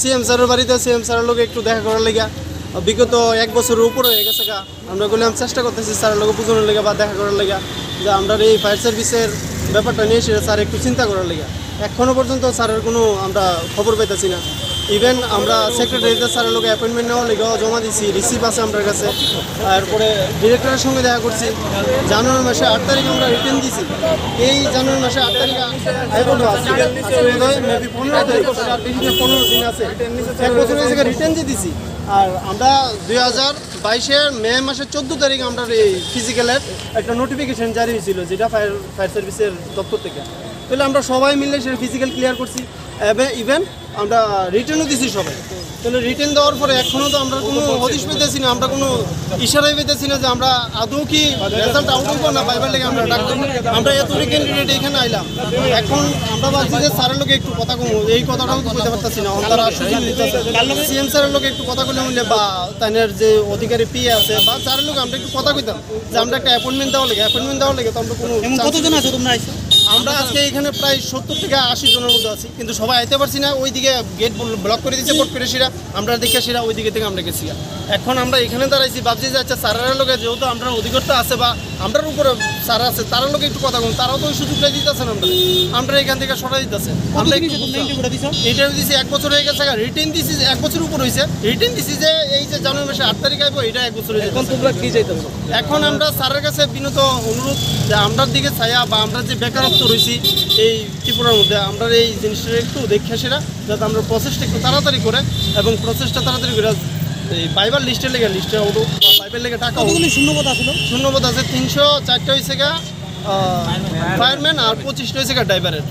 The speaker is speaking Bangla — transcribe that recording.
সিএম স্যারের বাড়িতে সিএম স্যারের লোক একটু দেখা করার লেগে। বিগত এক বছরের উপরে হয়ে গেছে গা। আমরা বললাম চেষ্টা করতেছি স্যারের লোক বুঝানোর লেগে বা দেখা করার লেগে। যে আমরা এই ফায়ার সার্ভিসের ব্যাপারটা নিয়ে সেটা স্যার একটু চিন্তা করার লেগে। এখনও পর্যন্ত স্যারের কোনো আমরা খবর পাইতেছি না। ইভেন আমরা সেক্রেটারিতে স্যারের লোক অ্যাপয়েন্টমেন্ট নেওয়ার লেগেও জমা দিছি রিসিভ আছে আমার কাছে। তারপরে ডিরেক্টরের সঙ্গে দেখা করছি। জানুয়ারি মাসে আট তারিখ আমরা রিটার্ন দিছি। এই জানুয়ারি মাসে আট তারিখ পনেরো তারিখ আর বেশি পনেরো দিন আছে এক রিটার্ন দিয়ে দিছি। আর আমরা দুই হাজার বাইশের মে মাসের চোদ্দ তারিখ আমরা এই ফিজিক্যালের একটা নোটিফিকেশন জারি হয়েছিল, যেটা ফায়ার ফায়ার সার্ভিসের দপ্তর থেকে। তাহলে আমরা সবাই মিলে সেটা ফিজিক্যাল ক্লিয়ার করছি। ইভেন আমরা রিটার্নও দিছি সবাই। তাহলে রিটার্ন দেওয়ার পরে এখনও তো আমরা কোনো হদিশ পেতেছি না, আমরা কোনো ইশারাই পেতেছি না যে আমরা আদৌ কি রেজাল্ট আউট হইব না, পাইবার লেগে আমরা ডাক্তার আমরা এত ক্যান্ডিডেট এখানে আইলাম। এখন আমরা ভাবছি যে স্যারের লোকে একটু কথা কমু, এই কথাটাও তো বলতে পারতেছি না। তারা সিএম স্যারের লোকে একটু কথা কইলে বললে বা তাদের যে অধিকারী পিএ আছে বা স্যারের লোক আমরা একটু কথা কইতাম যে আমরা একটা অ্যাপয়েন্টমেন্ট দেওয়া লাগে অ্যাপয়েন্টমেন্ট দেওয়া লাগে তো আমরা কোনো কতজন আছে তোমরা আইছো? আমরা আজকে এখানে প্রায় সত্তর থেকে আশি জনের মধ্যে আছি কিন্তু সবাই আইতে পারছি না। ওইদিকে গেট ব্লক করে দিচ্ছে বোর্ড পেরেছিরা সেরা আমরা দেখে সেরা ওই দিকে থেকে আমরা গেছি। এখন আমরা এখানে দাঁড়াইছি ভাবছি যে আচ্ছা স্যারের লোকে যেহেতু আমরা অধিকর্তা আছে বা আমরার উপরে স্যার আছে তার লোকে একটু কথা বলুন তারাও তো ওই সুযোগটা দিতেছেন আমরা আমরা এখান থেকে সরা দিতেছে। আমরা। ইন্টারভিউ দিছি? এক বছর হয়ে গেছে রিটেন দিছি এক বছর উপর হয়েছে। রিটার্ন দিছি যে এই যে জানুয়ারি মাসে আট তারিখ আইবো এটা এক বছর এখন তোমরা কি চাইতেছো? এখন আমরা স্যারের কাছে বিনত অনুরোধ যে আমরার দিকে ছায়া বা আমরা যে বেকারত্ব রয়েছি এই ত্রিপুরার মধ্যে আমরা এই জিনিসটা একটু দেখে সেরা যাতে আমরা প্রসেসটা একটু তাড়াতাড়ি করে এবং প্রসেসটা তাড়াতাড়ি করে এই বাইবার লিস্টের লেগে লিস্টে উঠুক বাইবার লেগে টাকা শূন্যপদ আসলো শূন্যপদ আছে তিনশো চারটে হয়েছে গা ফায়ারম্যান আর পঁচিশটা হয়েছে গা ড্রাইভারের